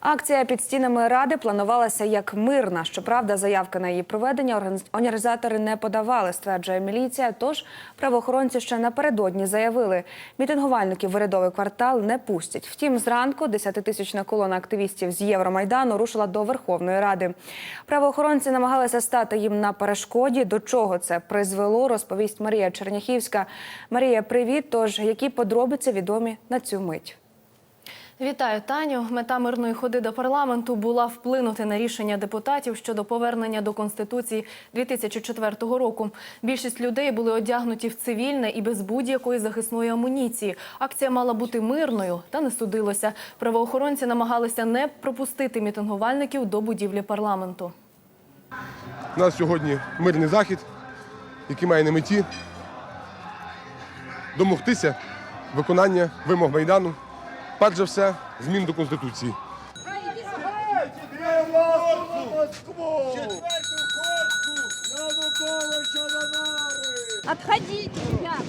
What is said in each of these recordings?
Акція під стінами ради планувалася як мирна. Щоправда, заявки на її проведення організ- організатори не подавали, стверджує міліція. Тож правоохоронці ще напередодні заявили, мітингувальників в урядовий квартал не пустять. Втім, зранку 10-тисячна колона активістів з Євромайдану рушила до Верховної Ради. Правоохоронці намагалися стати їм на перешкоді. До чого це призвело, розповість Марія Черняхівська. Марія, привіт. Тож які подробиці відомі на цю мить? Вітаю, Таню. Мета мирної ходи до парламенту була вплинути на рішення депутатів щодо повернення до конституції 2004 року. Більшість людей були одягнуті в цивільне і без будь-якої захисної амуніції. Акція мала бути мирною, та не судилося. Правоохоронці намагалися не пропустити мітингувальників до будівлі парламенту. У нас сьогодні мирний захід, який має на меті домогтися виконання вимог Майдану. Перш за все, змін до Конституції. Отходите, ребята.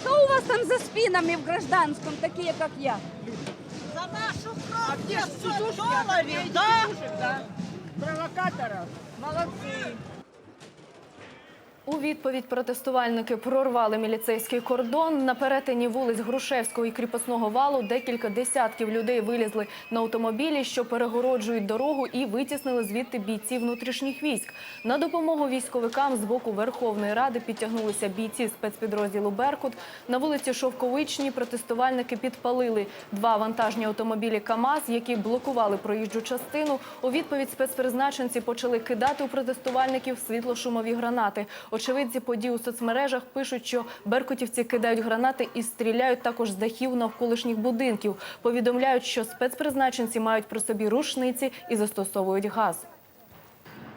Что у вас там за спинами в гражданском, такие как я? За нашу кровь а 500 долларов, да? Провокаторов. Молодцы. У відповідь протестувальники прорвали міліцейський кордон. На перетині вулиць Грушевського і Кріпосного валу декілька десятків людей вилізли на автомобілі, що перегороджують дорогу, і витіснили звідти бійців внутрішніх військ. На допомогу військовикам з боку Верховної Ради підтягнулися бійці спецпідрозділу Беркут. На вулиці Шовковичній протестувальники підпалили два вантажні автомобілі КАМАЗ, які блокували проїжджу частину. У відповідь спецпризначенці почали кидати у протестувальників світлошумові гранати. Очевидці подій у соцмережах пишуть, що беркутівці кидають гранати і стріляють також з дахів навколишніх будинків. Повідомляють, що спецпризначенці мають при собі рушниці і застосовують газ.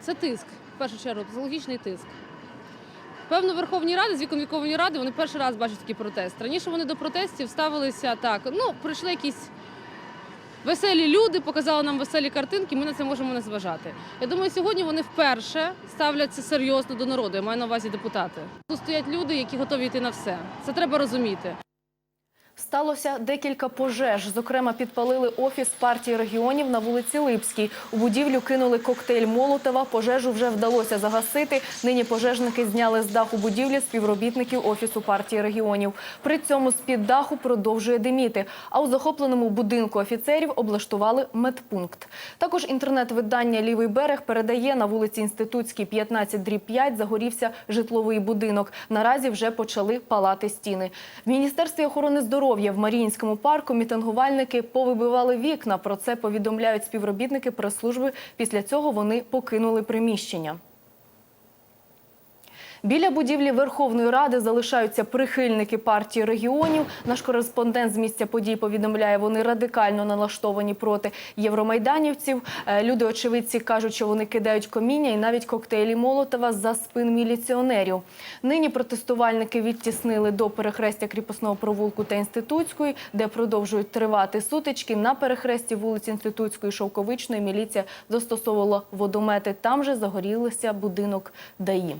Це тиск, в першу чергу, психологічний тиск. Певно, в Верховній Раді, з віком Ради, вони перший раз бачать такий протест. Раніше вони до протестів ставилися так. Ну, прийшли якісь веселі люди, показали нам веселі картинки, ми на це можемо не зважати. Я думаю, сьогодні вони вперше ставляться серйозно до народу. Я маю на увазі депутати. Тут стоять люди, які готові йти на все. Це треба розуміти. Сталося декілька пожеж. Зокрема, підпалили офіс партії регіонів на вулиці Липській. У будівлю кинули коктейль Молотова. Пожежу вже вдалося загасити. Нині пожежники зняли з даху будівлі співробітників офісу партії регіонів. При цьому з-під даху продовжує диміти. А у захопленому будинку офіцерів облаштували медпункт. Також інтернет-видання Лівий берег передає на вулиці Інститутській 15 дріб 5 загорівся житловий будинок. Наразі вже почали палати стіни. В міністерстві охорони здоров'я в Маріїнському парку мітингувальники повибивали вікна. Про це повідомляють співробітники прес-служби. Після цього вони покинули приміщення. Біля будівлі Верховної Ради залишаються прихильники партії регіонів. Наш кореспондент з місця подій повідомляє, вони радикально налаштовані проти євромайданівців. Е, Люди очевидці кажуть, що вони кидають коміння і навіть коктейлі Молотова за спин міліціонерів. Нині протестувальники відтіснили до перехрестя кріпосного провулку та інститутської, де продовжують тривати сутички. На перехресті вулиць Інститутської Шовковичної міліція застосовувала водомети. Там же загорілися будинок ДАІ.